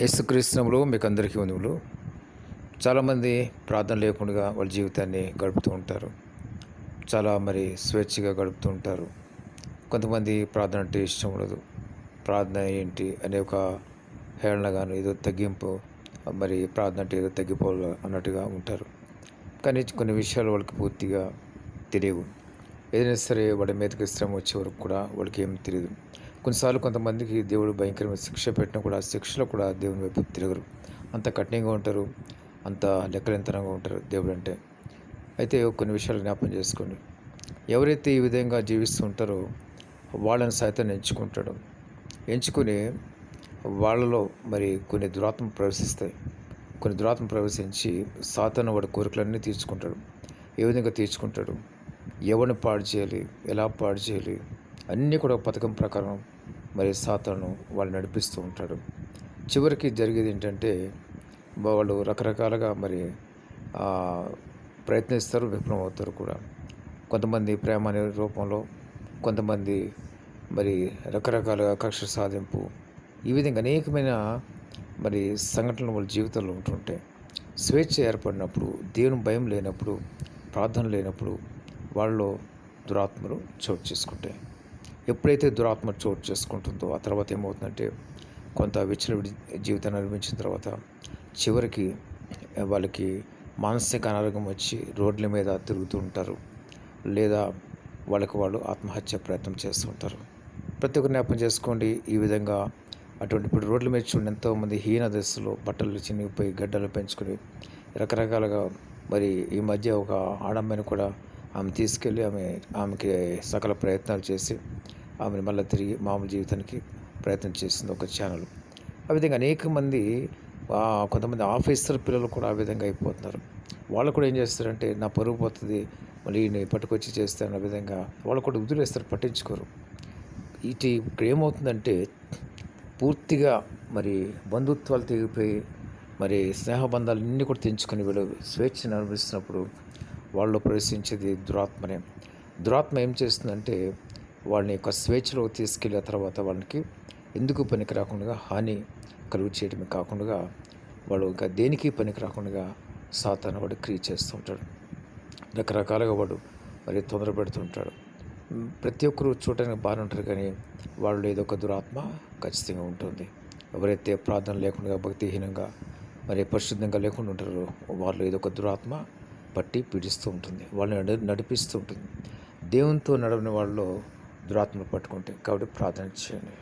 యేసుక్రీస్తునములు మీకు అందరికీ వందములు చాలామంది ప్రార్థన లేకుండా వాళ్ళ జీవితాన్ని గడుపుతూ ఉంటారు. చాలా మరి స్వేచ్ఛగా గడుపుతూ ఉంటారు. కొంతమంది ప్రార్థన అంటే ఇష్టం ఉండదు. ప్రార్థన ఏంటి అనే ఒక హేళనగాను ఏదో తగ్గింపు మరి ప్రార్థన అంటే ఏదో తగ్గిపోవాలి అన్నట్టుగా ఉంటారు. కానీ కొన్ని విషయాలు వాళ్ళకి పూర్తిగా తెలియవు. ఏదైనా సరే వాడి మీదకి శ్రమ వచ్చే వరకు కూడా వాళ్ళకి ఏం తెలియదు కొన్నిసార్లు కొంతమందికి దేవుడు భయంకరమైన శిక్ష పెట్టినా కూడా శిక్షలో కూడా దేవుని వైపు తిరగరు. అంత కఠినంగా ఉంటారు. అంత లెక్కలింతనంగా ఉంటారు దేవుడు అంటే అయితే కొన్ని విషయాలు జ్ఞాపకం చేసుకోండి. ఎవరైతే ఈ విధంగా జీవిస్తూ ఉంటారో వాళ్ళని సైతం ఎంచుకుంటాడు. ఎంచుకుని వాళ్ళలో మరి కొన్ని దురాత్మ ప్రవేశిస్తాయి. కొన్ని దురాత్మ ప్రవేశించి సాతను వాడి కోరికలన్నీ తీర్చుకుంటాడు. ఏ విధంగా తీర్చుకుంటాడు? ఎవరిని పాడు చేయాలి? ఎలా పాడు చేయాలి? అన్నీ కూడా ఒక పథకం ప్రకారం మరి సాతాను వాళ్ళు నడిపిస్తూ ఉంటాడు చివరికి జరిగేది ఏంటంటే వాళ్ళు రకరకాలుగా మరి ప్రయత్నిస్తారు విఫలం అవుతారు కూడా. కొంతమంది ప్రేమ అనే రూపంలో కొంతమంది మరి రకరకాలుగా కక్ష సాధింపు. ఈ విధంగా అనేకమైన మరి సంఘటనలు వాళ్ళ జీవితంలో ఉంటుంటాయి. స్వేచ్ఛ ఏర్పడినప్పుడు దేవుని భయం లేనప్పుడు ప్రార్థన లేనప్పుడు వాళ్ళలో దురాత్మలు చోటు చేసుకుంటాయి. ఎప్పుడైతే దురాత్మ చోటు చేసుకుంటుందో ఆ తర్వాత ఏమవుతుందంటే కొంత విచ్చలవిడి జీవితాన్ని నిర్మించిన తర్వాత చివరికి వాళ్ళకి మానసిక అనారోగ్యం వచ్చి రోడ్ల మీద తిరుగుతూ ఉంటారు. లేదా వాళ్ళకి వాళ్ళు ఆత్మహత్య ప్రయత్నం చేస్తుంటారు ప్రతి ఒక్క జ్ఞాపకం చేసుకోండి. ఈ విధంగా అటువంటి ఇప్పుడు రోడ్ల మీద చూడండి. ఎంతోమంది హీన దశలో బట్టలు చినిగిపోయి గడ్డలు పెంచుకొని రకరకాలుగా మరి ఈ మధ్య ఒక ఆడమ్మని కూడా ఆమె తీసుకెళ్ళి ఆమె ఆమెకి సకల ప్రయత్నాలు చేసి ఆమెను మళ్ళీ తిరిగి మామూలు జీవితానికి ప్రయత్నం చేసింది ఒక ఛానల్. ఆ విధంగా అనేక మంది కొంతమంది ఆఫీసర్ పిల్లలు కూడా ఆ విధంగా అయిపోతున్నారు. వాళ్ళు కూడా ఏం చేస్తారంటే నా పరుగు పోతుంది మళ్ళీ నేను పట్టుకొచ్చి చేస్తాను ఆ విధంగా వాళ్ళు కూడా వదిలేస్తారు పట్టించుకోరు. ఇటు ఇక్కడ ఏమవుతుందంటే పూర్తిగా మరి బంధుత్వాలు తెగిపోయి మరి స్నేహబంధాలు అన్నీ కూడా తెంచుకొని వీళ్ళు స్వేచ్ఛను అనుభవిస్తున్నప్పుడు వాళ్ళు ప్రవేశించేది దురాత్మనే. దురాత్మ ఏం చేస్తుందంటే వాళ్ళని యొక్క స్వేచ్ఛలో తీసుకెళ్ళిన తర్వాత వాళ్ళకి ఎందుకు పనికి రాకుండా హాని కలుగు చేయడమే కాకుండా వాడు ఇంకా దేనికి పనికి రాకుండా సాతాను వాడు క్రియ చేస్తూ ఉంటాడు. రకరకాలుగా వాడు మరి తొందర పెడుతుంటాడు ప్రతి ఒక్కరు చూడటానికి బాగానే ఉంటారు కానీ వాళ్ళు ఏదో ఒక దురాత్మ ఖచ్చితంగా ఉంటుంది. ఎవరైతే ప్రార్థన లేకుండా భక్తిహీనంగా మరి పరిశుద్ధంగా లేకుండా ఉంటారో వాళ్ళు ఏదో ఒక దురాత్మ పట్టి పీడిస్తూ ఉంటుంది. వాళ్ళని నడిపిస్తూ ఉంటుంది. దేవునితో నడవని వాళ్ళలో దురాత్మలు పట్టుకుంటాయి కాబట్టి ప్రార్థన చేయండి.